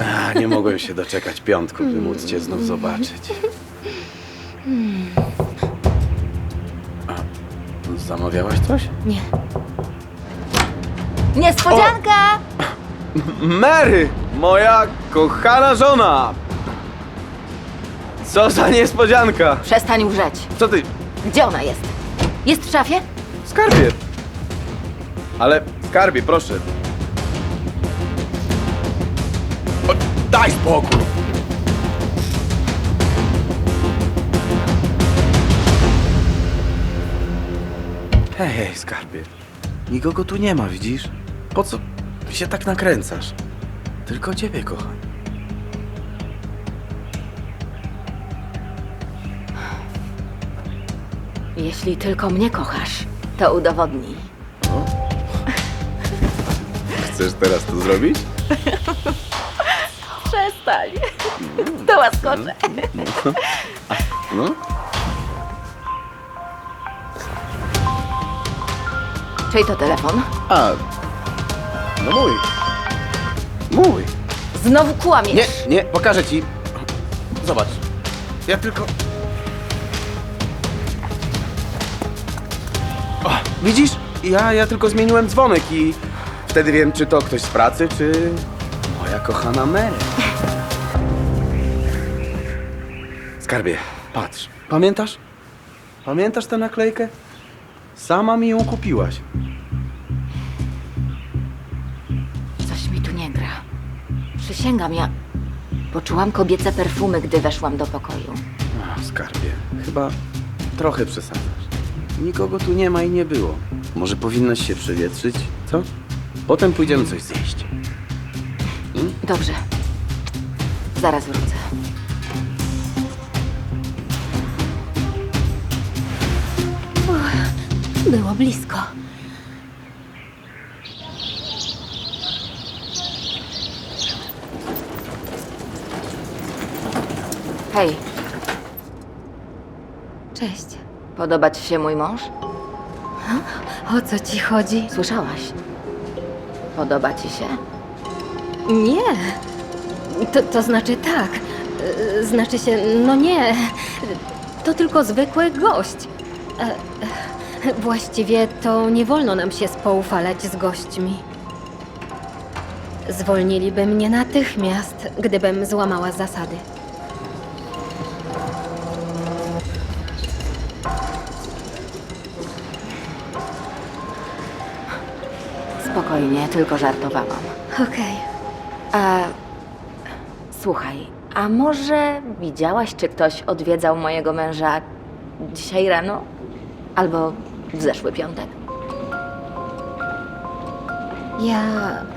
A, nie mogłem się doczekać piątku, by móc cię znów zobaczyć. A, zamawiałaś coś? Nie. Niespodzianka! Mary, moja kochana żona! Co za niespodzianka! Przestań łżeć. Co ty, Gdzie ona jest? Jest w szafie? skarbie? Ale skarbie, proszę. Daj spokój! Hej, hej, skarbie. Nikogo tu nie ma, widzisz? Po co się tak nakręcasz? Tylko ciebie kocham. Jeśli tylko mnie kochasz, to udowodnij. Chcesz teraz to zrobić? Przestań. To łaskocze. No. Czyj to telefon? A, no mój. Mój. Znowu kłamiesz. Nie, nie, pokażę ci. Zobacz. Ja tylko. O, widzisz? Ja, ja tylko zmieniłem dzwonek i wtedy wiem, czy to ktoś z pracy, czy moja kochana Mary. Skarbie, patrz. Pamiętasz? Pamiętasz tę naklejkę? Sama mi ją kupiłaś. Coś mi tu nie gra. Przysięgam, ja poczułam kobiece perfumy, gdy weszłam do pokoju. O, skarbie, chyba trochę przesadzasz. Nikogo tu nie ma i nie było. Może powinnaś się przewietrzyć, co? Potem pójdziemy coś zjeść. Dobrze. Zaraz wrócę. Było blisko. Hej, Cześć. podoba ci się mój mąż? O co ci chodzi? Słyszałaś? Podoba ci się? Nie. To, to znaczy tak. Y, Znaczy się, no nie. To tylko zwykły gość. E, e, Właściwie to nie wolno nam się spoufalać z gośćmi. Zwolniliby mnie natychmiast, gdybym złamała zasady. Spokojnie, tylko żartowałam. Okej. A słuchaj, a może widziałaś, czy ktoś odwiedzał mojego męża dzisiaj rano? Albo w zeszły piątek? Ja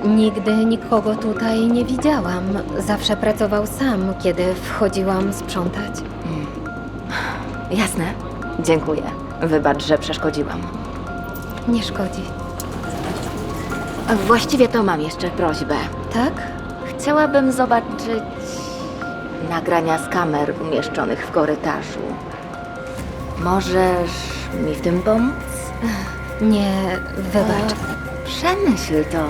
nigdy nikogo tutaj nie widziałam. Zawsze pracował sam, kiedy wchodziłam sprzątać. Jasne. Dziękuję. Wybacz, że przeszkodziłam. Nie szkodzi. Właściwie to mam jeszcze prośbę. Tak? Chciałabym zobaczyć nagrania z kamer umieszczonych w korytarzu. Możesz mi w tym pomóc? Nie, wybacz. Przemyśl to.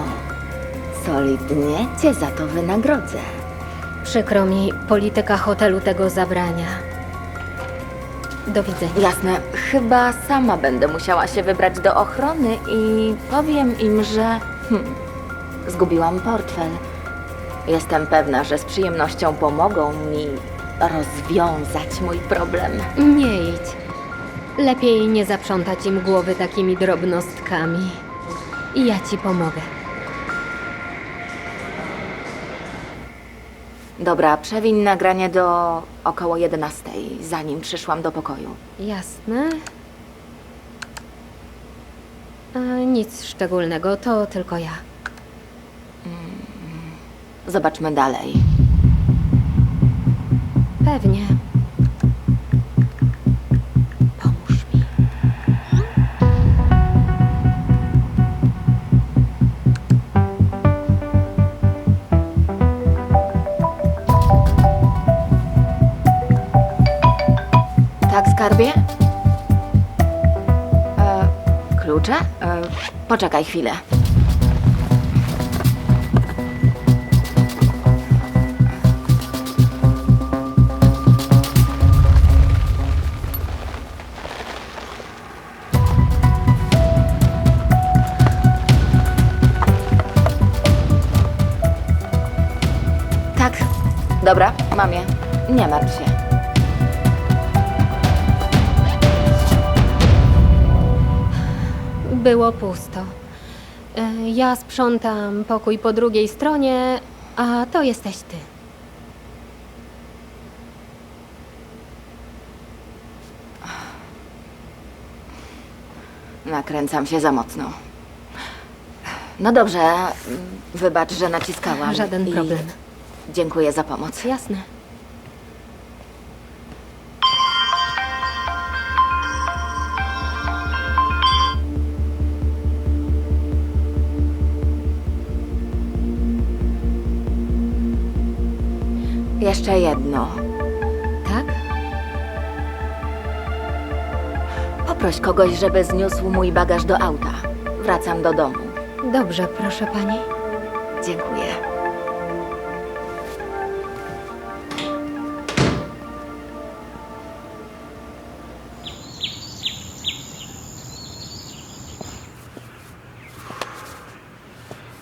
Solidnie cię za to wynagrodzę. Przykro mi, polityka hotelu tego zabrania. Do widzenia. Jasne, chyba sama będę musiała się wybrać do ochrony i powiem im, że hmm, zgubiłam portfel. Jestem pewna, że z przyjemnością pomogą mi rozwiązać mój problem. Nie idź. Lepiej nie zaprzątać im głowy takimi drobnostkami. I ja ci pomogę. Dobra, przewiń nagranie do około 11, zanim przyszłam do pokoju. Jasne. A, nic szczególnego, to tylko ja. Zobaczmy dalej. Pewnie. skarbie? E, klucze? E, poczekaj chwilę. Tak, dobra, mam je. Nie martw się. Było pusto. E, Ja sprzątam pokój po drugiej stronie, a to jesteś ty. Nakręcam się za mocno. No dobrze, mm, wybacz, że naciskałam. Żaden problem. Dziękuję za pomoc. Jasne. Jeszcze jedno. Tak? Poproś kogoś, żeby zniósł mój bagaż do auta. Wracam do domu. Dobrze, proszę pani. Dziękuję.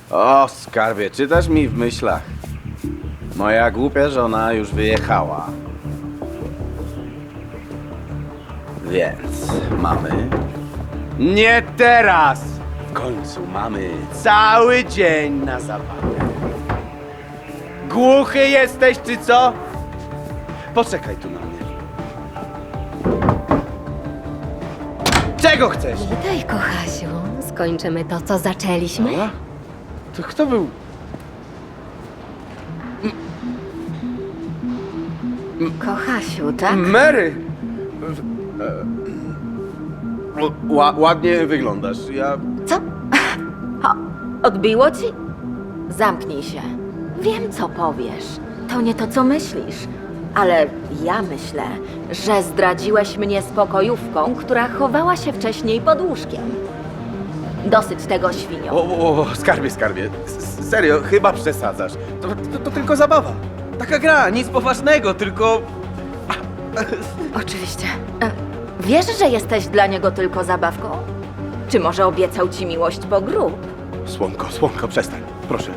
O, skarbie, czytasz mi w myślach. Moja głupia żona już wyjechała. Więc mamy. Nie teraz! W końcu mamy cały dzień na zabawę. Głuchy jesteś, czy co? Poczekaj tu na mnie. Czego chcesz? Witaj, kochasiu. Skończymy to, co zaczęliśmy. A? To kto był? Kochasiu, tak? Mary! E, Ła, ładnie wyglądasz. Ja. Co? O, odbiło ci? Zamknij się. Wiem, co powiesz. To nie to, co myślisz. Ale ja myślę, że zdradziłeś mnie z pokojówką, która chowała się wcześniej pod łóżkiem. Dosyć tego, świnio. O, o, o skarbie, skarbie. S- Serio, chyba przesadzasz. To, to, to tylko zabawa. Taka gra, nic poważnego, tylko. Oczywiście. E, Wiesz, że jesteś dla niego tylko zabawką? Czy może obiecał ci miłość po grób? Słomko, słomko, przestań. Proszę.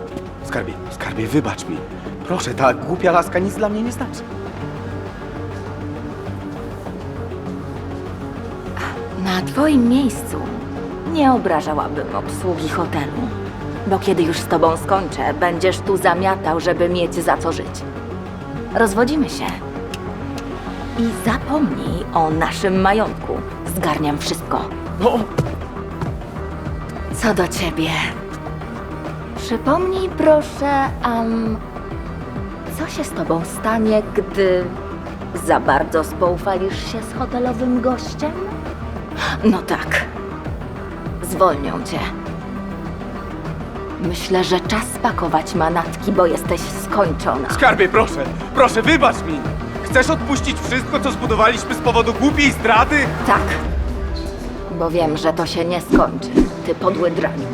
Skarbie, skarbie, wybacz mi. Proszę, ta głupia laska nic dla mnie nie znaczy. Na twoim miejscu nie obrażałabym obsługi hotelu. Bo kiedy już z tobą skończę, będziesz tu zamiatał, żeby mieć za co żyć. Rozwodzimy się. I zapomnij o naszym majątku. Zgarniam wszystko. Co do ciebie. Przypomnij proszę, um, co się z tobą stanie, gdy za bardzo spoufalisz się z hotelowym gościem? No tak. Zwolnią cię. Myślę, że czas pakować manatki, bo jesteś skończona. skarbie, proszę, proszę, wybacz mi. Chcesz odpuścić wszystko, co zbudowaliśmy z powodu głupiej zdrady? Tak. Bo wiem, że to się nie skończy, ty podły draniu.